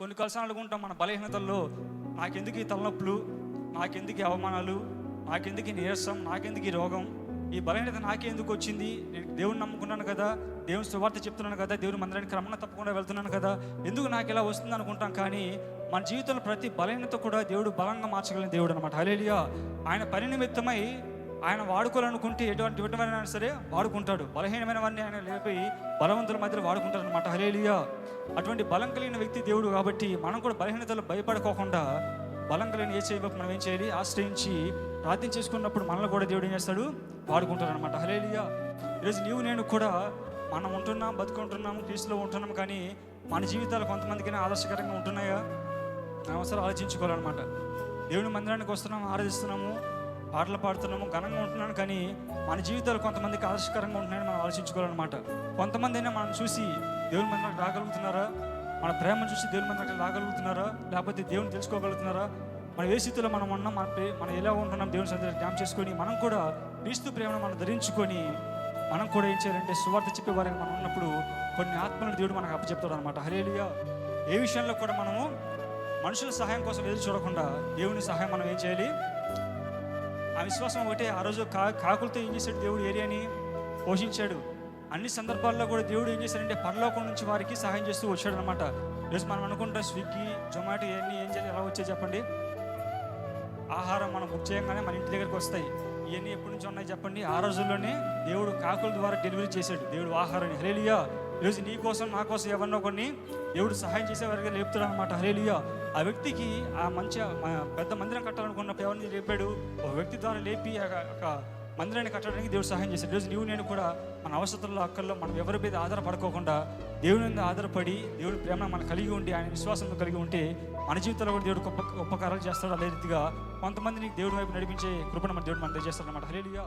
కొన్ని కలిసి ఉంటాం మన బలహీనతల్లో నాకెందుకు ఈ తలనొప్పులు నాకెందుకు ఈ అవమానాలు నాకెందుకు ఈ నీరసం నాకెందుకు ఈ రోగం? ఈ బలహీనత నాకెందుకు వచ్చింది? నేను దేవుని నమ్ముకున్నాను కదా దేవుని సువార్త చెప్తున్నాను కదా దేవుని మందిరానికి క్రమంగా తప్పకుండా వెళ్తున్నాను కదా ఎందుకు నాకు ఇలా వస్తుంది అనుకుంటాం? కానీ మన జీవితంలో ప్రతి బలహీనత కూడా దేవుడు బలంగా మార్చగలిగిన దేవుడు అనమాట హలేలియా ఆయన పని నిమిత్తమై ఆయన వాడుకోవాలనుకుంటే ఎటువంటి ఎటువంటివైనా సరే వాడుకుంటాడు. బలహీనమైన వారిని ఆయన లేపి బలవంతుల మధ్యలో వాడుకుంటాడు అనమాట హలేలియా అటువంటి బలం కలిగిన వ్యక్తి దేవుడు కాబట్టి మనం కూడా బలహీనతలు భయపడుకోకుండా బలం కలిగిన ఏ చేయಬೇಕು మనం ఏం చేయాలి? ఆశ్రయించి ప్రార్థన చేసుకున్నప్పుడు మనల్ని కూడా దేవుడు ఏం చేస్తాడు? వాడుకుంటాడు అనమాట హలేలియా ఈరోజు నీవు నేను కూడా మనం ఉంటున్నాం బతుకుంటున్నాం క్రీస్తులో ఉంటున్నాం కానీ మన జీవితాలు కొంతమందికైనా ఆదర్శకరంగా ఉంటున్నాయా? అవసరం ఆలోచించుకోవాలన్నమాట. దేవుని మందిరానికి వస్తున్నాము ఆరాధిస్తున్నాము. పాటలు పాడుతున్నాము ఘనంగా ఉంటున్నాను కానీ మన జీవితాలు కొంతమందికి ఆదర్శకరంగా ఉంటున్నాయని మనం ఆలోచించుకోవాలన్నమాట. కొంతమంది అయినా మనం చూసి దేవుని మందిరం రాగలుగుతున్నారా? మన ప్రేమను చూసి దేవుని మందిరం రాగలుగుతున్నారా? లేకపోతే దేవుని తెలుసుకోగలుగుతున్నారా? మన ఏ స్థితిలో మనం ఉన్నాం మన ప్రే- మనం ఎలా ఉంటున్నాం దేవుని సన్నిధిలో జ్ఞాపం చేసుకొని మనం కూడా క్రీస్తు ప్రేమను మనం ధరించుకొని మనం కూడా ఏం చేయాలంటే సువార్త చెప్పే వారికి మనం ఉన్నప్పుడు కొన్ని ఆత్మలను దేవుడు మనకు అప్పచెప్తాడు అనమాట హరేలియా ఏ విషయంలో కూడా మనము మనుషుల సహాయం కోసం ఎదురు చూడకుండా దేవుని సహాయం మనం ఏం చేయాలి? ఆ విశ్వాసం ఒకటే. ఆ రోజు కా కాకులతో ఏం చేశాడు దేవుడు? ఏరియాని పోషించాడు. అన్ని సందర్భాల్లో కూడా దేవుడు ఏం చేశాడంటే పరలోకం నుంచి వారికి సహాయం చేస్తూ వచ్చాడు అనమాట ఈరోజు మనం అనుకుంటాం స్విగ్గీ జొమాటో ఇవన్నీ ఏం చేయాలి ఎలా వచ్చాయి చెప్పండి? ఆహారం మనం బుక్ చేయగానే మన ఇంటి దగ్గరికి వస్తాయి. ఇవన్నీ ఎప్పటి నుంచి ఉన్నాయి చెప్పండి. ఆ రోజుల్లోనే దేవుడు కాకుల ద్వారా డెలివరీ చేశాడు. దేవుడు ఆహారాన్ని. హరేలియా ఈరోజు నీ కోసం నా కోసం ఎవరినో కొన్ని దేవుడు సహాయం చేసే వారికి లేపుతాడు అనమాట హరేలియా ఆ వ్యక్తికి ఆ మంచి పెద్ద మందిరం కట్టాలనుకున్నప్పుడు ఎవరిని లేపాడు. ఒక వ్యక్తి ద్వారా లేపి ఒక మందిరాన్ని కట్టడానికి దేవుడు సహాయం చేశాడు. ఈరోజు నీవు నేను కూడా మన అవసరాల్లో అక్కల్లో మనం ఎవరి మీద ఆధారపడుకోకుండా దేవుని మీద ఆధారపడి దేవుడి ప్రేమ మనం కలిగి ఉండి ఆయన విశ్వాసంతో కలిగి ఉంటే మన జీవితంలో కూడా దేవుడు గొప్ప ఉపకారాలు చేస్తాడు. అదే రీతిగా కొంతమందిని దేవుడి వైపు నడిపించే కృపణ మన దేవుడు మన దయచేస్తాడు అనమాట హలేలియా